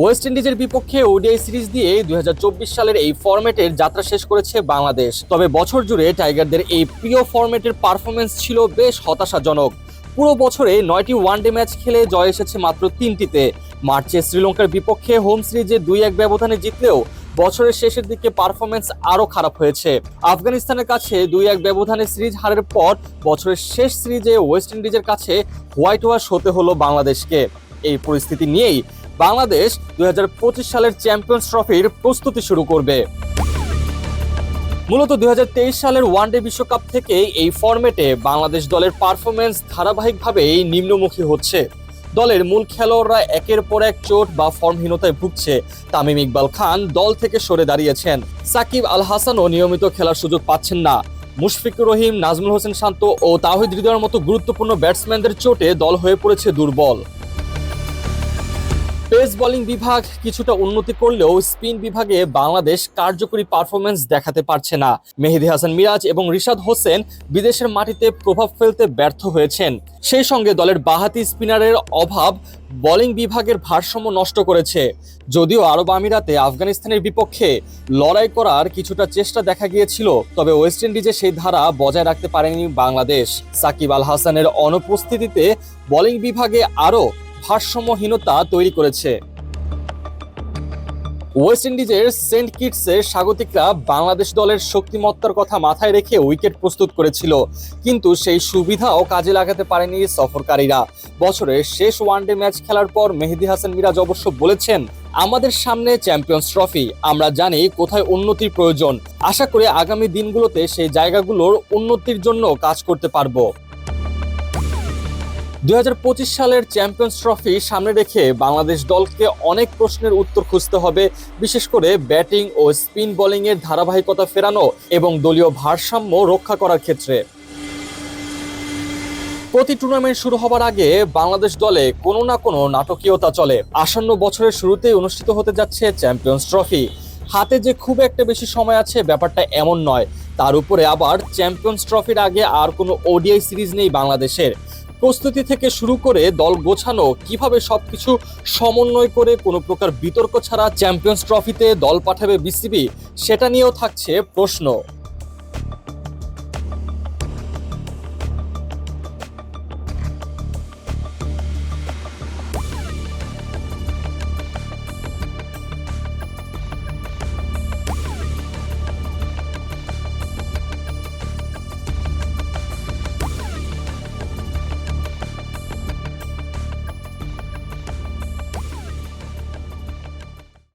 West ইন্ডিজের বিপক্ষে ODI series দিয়ে দুই হাজার চব্বিশ সালের এই ফরম্যাটের যাত্রা শেষ করেছে বাংলাদেশ। তবে বছর জুড়ে টাইগারদের এই প্রিয় ফরম্যাটের পারফরমেন্স ছিল বেশ হতাশাজনক। পুরো বছরে নয়টি ওয়ানডে ম্যাচ খেলে জয় এসেছে মাত্র তিনটিতে। মার্চে শ্রীলঙ্কার বিপক্ষে হোম সিরিজে দুই এক ব্যবধানে জিতলেও বছরের শেষের দিকে পারফরমেন্স আরও খারাপ হয়েছে। আফগানিস্তানের কাছে দুই এক ব্যবধানে সিরিজ হারের পর বছরের শেষ সিরিজে ওয়েস্ট ইন্ডিজের কাছে হোয়াইট ওয়াশ হতে হলো বাংলাদেশকে। এই পরিস্থিতি নিয়েই বাংলাদেশ দুই হাজার পঁচিশ সালের চ্যাম্পিয়ন্স ট্রফির প্রস্তুতি শুরু করবে। মূলত দু হাজার তেইশ সালের ওয়ানডে বিশ্বকাপ থেকে এই ফরম্যাটে বাংলাদেশ দলের পারফরমেন্স ধারাবাহিকভাবেই নিম্নমুখী হচ্ছে। দলের মূল খেলোয়াড়রা একের পর এক চোট বা ফর্মহীনতায় ভুগছে। তামিম ইকবাল খান দল থেকে সরে দাঁড়িয়েছেন। সাকিব আল হাসানও নিয়মিত খেলার সুযোগ পাচ্ছেন না। মুশফিকুর রহিম, নাজমুল হোসেন শান্ত ও তাহিদ হৃদয়ের মতো গুরুত্বপূর্ণ ব্যাটসম্যানদের চোটে দল হয়ে পড়েছে দুর্বল। পেস বোলিং বিভাগ কিছুটা উন্নতি করলেও স্পিন বিভাগে বাংলাদেশ কার্যকরী পারফরমেন্স দেখাতে পারছে না। মেহেদি হাসান মিরাজ এবং রিশাদ হোসেন বিদেশের মাটিতে প্রভাব ফেলতে ব্যর্থ হয়েছেন। সেই সঙ্গে দলের বাহাতি স্পিনারের অভাব বোলিং বিভাগের ভারসাম্য নষ্ট করেছে। যদিও আরব আমিরাতে আফগানিস্তানের বিপক্ষে লড়াই করার কিছুটা চেষ্টা দেখা গিয়েছিল, তবে ওয়েস্ট ইন্ডিজে সেই ধারা বজায় রাখতে পারেনি বাংলাদেশ। সাকিব আল হাসানের অনুপস্থিতিতে বোলিং বিভাগে আরও ভারসাম্যহীনতা তৈরি করেছে। ওয়েস্ট ইন্ডিজের সেন্ট কিটসে স্বাগতিকরা বাংলাদেশ দলের শক্তিমত্তার কথা মাথায় রেখে উইকেট প্রস্তুত করেছিল। কিন্তু সেই সুবিধাও কাজে লাগাতে পারেনি সফরকারীরা। বছরের শেষ ওয়ানডে ম্যাচ খেলার পর মেহেদি হাসান মিরাজ অবশ্য বলেছেন, আমাদের সামনে চ্যাম্পিয়ন্স ট্রফি আমরা জানি কোথায় উন্নতির প্রয়োজন। আশা করি আগামী দিনগুলোতে সেই জায়গাগুলোর উন্নতির জন্য কাজ করতে পারব। দুই হাজার পঁচিশ সালের চ্যাম্পিয়ন্স ট্রফি সামনে রেখে বাংলাদেশ দলকে অনেক প্রশ্নের উত্তর খুঁজতে হবে, বিশেষ করে ব্যাটিং ও স্পিন বোলিংয়ের ধারাবাহিকতা ফেরানো এবং দলীয় ভারসাম্য রক্ষা করার ক্ষেত্রে। প্রতি টুর্নামেন্ট শুরু হবার আগে বাংলাদেশ দলে কোনো না কোনো নাটকীয়তা চলে। আসন্ন বছরের শুরুতেই অনুষ্ঠিত হতে যাচ্ছে চ্যাম্পিয়ন্স ট্রফি হাতে যে খুব একটা বেশি সময় আছে ব্যাপারটা এমন নয়। তার উপরে আবার চ্যাম্পিয়ন্স ট্রফির আগে আর কোনো ওডিআই সিরিজ নেই বাংলাদেশের। প্রস্তুতি থেকে শুরু করে দল গোছানো, কীভাবে সবকিছু সমন্বয় করে কোনো প্রকার বিতর্ক ছাড়া চ্যাম্পিয়ন্স ট্রফিতে দল পাঠাবে বিসিবি সেটা নিয়েও থাকছে প্রশ্ন।